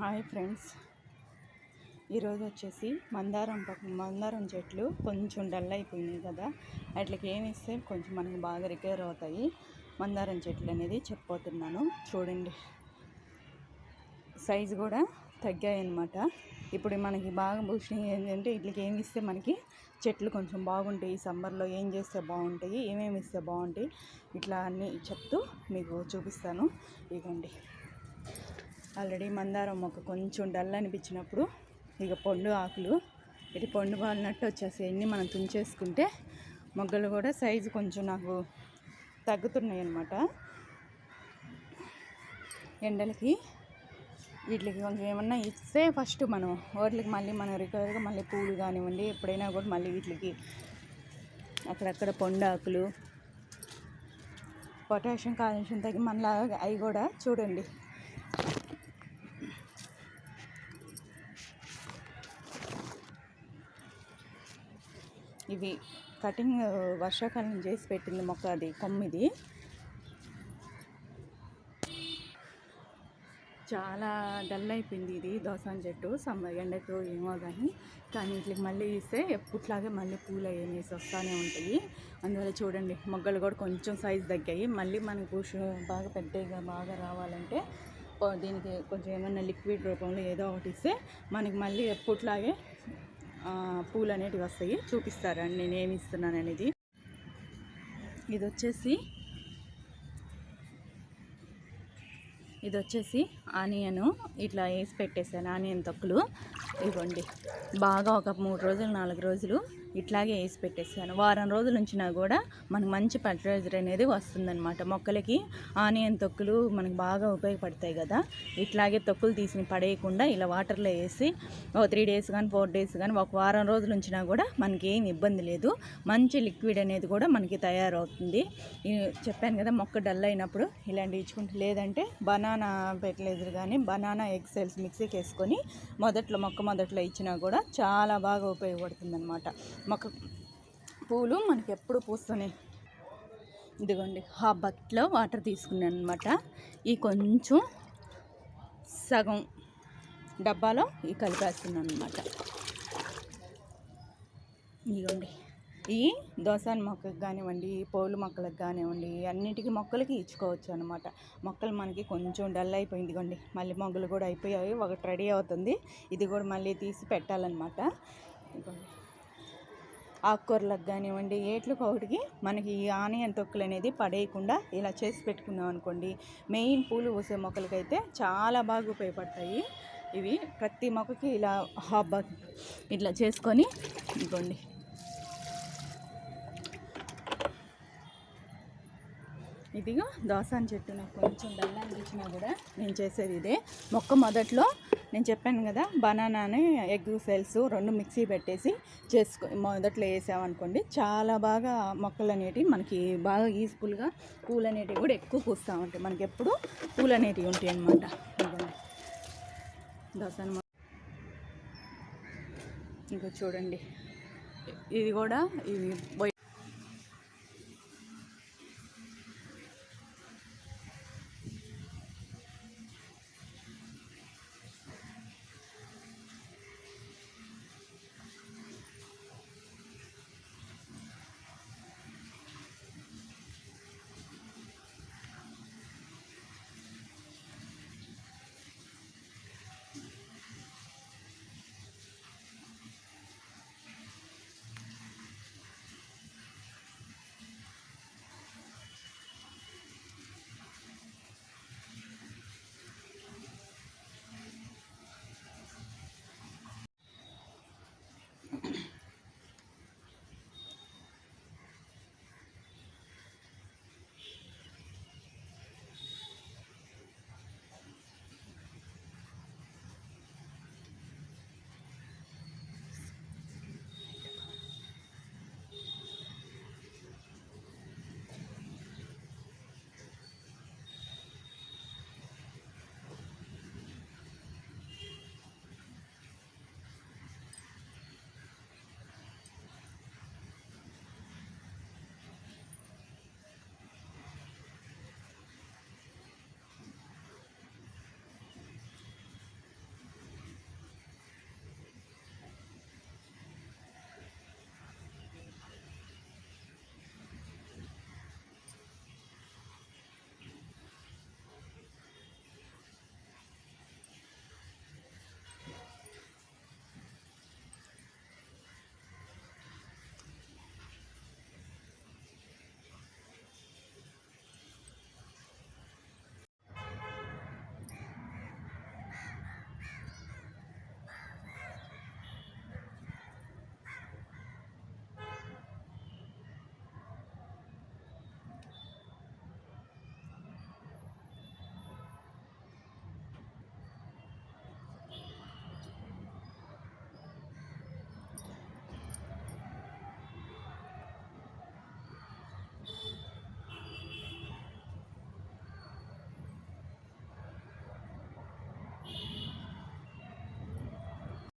Hi friends. ఈరోజు వచ్చేసి మందారం పక్క మందారం చెట్లు కొంచెం డల్ అయిపోయినాయి కదా. వాటికి ఏమి ఇస్తే కొంచెం మనకి బాగా రికవర్ అవుతాయి. మందారం చెట్లు అనేది చెప్పబోతున్నాను. చూడండి. సైజు కూడా తగ్గాయి అనమాట ఇప్పుడు మనకి బాగా బూషింగ్ ఏంటంటే వీటికి ఏమి ఇస్తే మనకి చెట్లు కొంచెం బాగుంటాయి. సమ్మర్లో ఏం చేస్తే బాగుంటాయి ఏమేమి ఇస్తే బాగుంటాయి ఇట్లా అన్నీ చెప్తూ మీకు చూపిస్తాను. ఇదిగోండి. ఆల్రెడీ మందారం మొక్క కొంచెం డల్ అనిపించినప్పుడు ఇక పండు ఆకులు ఇది పండు బాలినట్టు వచ్చేసి అన్నీ మనం తుంచేసుకుంటే మొగ్గలు కూడా సైజు కొంచెం నాకు తగ్గుతున్నాయి అన్నమాట. ఎండలకి వీటికి కొంచెం ఏమన్నా ఇస్తే ఫస్ట్ మనం వాటికి మళ్ళీ మనం రికవర్గా మళ్ళీ పూలు కానివ్వండి ఎప్పుడైనా కూడా మళ్ళీ వీటికి అక్కడక్కడ పొండాకులు పొటాషియం కాల్షియం తగ్గి మళ్ళీ అవి కూడా చూడండి. ఇవి కటింగ్ వర్షాకాలం చేసి పెట్టింది మొక్క అది కొమ్మిది. చాలా డల్ అయిపోయింది ఇది దోసాన్ చెట్టు. సమ్మ ఎండకు ఏమో కానీ కానీ వీటికి మళ్ళీ ఇస్తే ఎప్పట్లాగే మళ్ళీ పూలు అనేసి వస్తూనే ఉంటాయి. అందువల్ల చూడండి మొగ్గలు కూడా కొంచెం సైజు తగ్గాయి. మళ్ళీ మనకు బాగా పెద్దగా బాగా రావాలంటే దీనికి కొంచెం ఏమన్నా లిక్విడ్ రూపంలో ఏదో ఒకటి ఇస్తే మనకి మళ్ళీ ఎప్పట్లాగే పూలు అనేటివి వస్తాయి. చూపిస్తారండి నేను ఏమి ఇస్తున్నాను అనేది ఇది వచ్చేసి ఇది వచ్చేసి ఆనియను ఇట్లా వేసి పెట్టేసాను ఆనియన్ తొక్కులు. ఇవ్వండి. బాగా ఒక మూడు రోజులు నాలుగు రోజులు ఇట్లాగే వేసి పెట్టేసాను వారం రోజుల నుంచినా కూడా మనకు మంచి ఫర్టిలైజర్ అనేది వస్తుందన్నమాట. మొక్కలకి ఆనియన్ తొక్కులు మనకు బాగా ఉపయోగపడతాయి కదా. ఇట్లాగే తొక్కులు తీసి పడేయకుండా ఇలా వాటర్లో వేసి ఒక త్రీ డేస్ కానీ ఫోర్ డేస్ కానీ ఒక వారం రోజుల నుంచినా కూడా మనకి ఏం ఇబ్బంది లేదు. మంచి లిక్విడ్ అనేది కూడా మనకి తయారవుతుంది. చెప్పాను కదా మొక్క డల్ అయినప్పుడు ఇలాంటివి ఇచ్చుకుంటే లేదంటే బనానా ఫెర్టిలైజర్ కానీ బనానా ఎగ్సెల్స్ మిక్సీకి వేసుకొని మొదట్లో మొక్క మొదట్లో ఇచ్చినా కూడా చాలా బాగా ఉపయోగపడుతుంది అనమాట మొక్క పూలు మనకి ఎప్పుడు పూస్తూనే ఇదిగోండి ఆ బకెట్లో వాటర్ తీసుకున్నాను అనమాట ఈ కొంచెం సగం డబ్బాలో ఈ కలిపేస్తున్నాను అనమాట ఇదిగోండి ఈ దోసాని మొక్కకు కానివ్వండి పూల మొక్కలకు కానివ్వండి అన్నిటికీ మొక్కలకి ఇచ్చుకోవచ్చు అనమాట మొక్కలు మనకి కొంచెం డల్ అయిపోయింది ఇదిగోండి మళ్ళీ మొగ్గలు కూడా అయిపోయాయి ఒకటి రెడీ అవుతుంది. ఇది కూడా మళ్ళీ తీసి పెట్టాలన్నమాట. ఇదిగోండి. ఆకుకూరలకు కానివ్వండి ఏట్లకు ఒకటికి మనకి ఈ ఆనియన్ తొక్కులు అనేది పడేయకుండా ఇలా చేసి పెట్టుకున్నాం అనుకోండి. మెయిన్ పూలు పూసే మొక్కలకైతే చాలా బాగా ఉపయోగపడతాయి. ఇవి ప్రతి మొక్కకి ఇలా హాబ్బా ఇట్లా చేసుకొని ఇవ్వండి ఇదిగా అని చెట్టు నాకు కొంచెం బెల్లం అనిపించినా కూడా నేను చేసేది ఇదే. మొక్క మొదట్లో నేను చెప్పాను కదా బనానాని ఎగ్ సెల్స్ రెండు మిక్సీ పెట్టేసి చేసుకో మొదట్లో వేసామనుకోండి చాలా బాగా మొక్కలు అనేటివి మనకి బాగా యూస్ఫుల్గా పూలు అనేటివి కూడా ఎక్కువ పూస్తూ ఉంటాయి. మనకి ఎప్పుడు పూలు అనేటివి ఉంటాయి అనమాట దోసన ఇంకా చూడండి. ఇది కూడా ఇది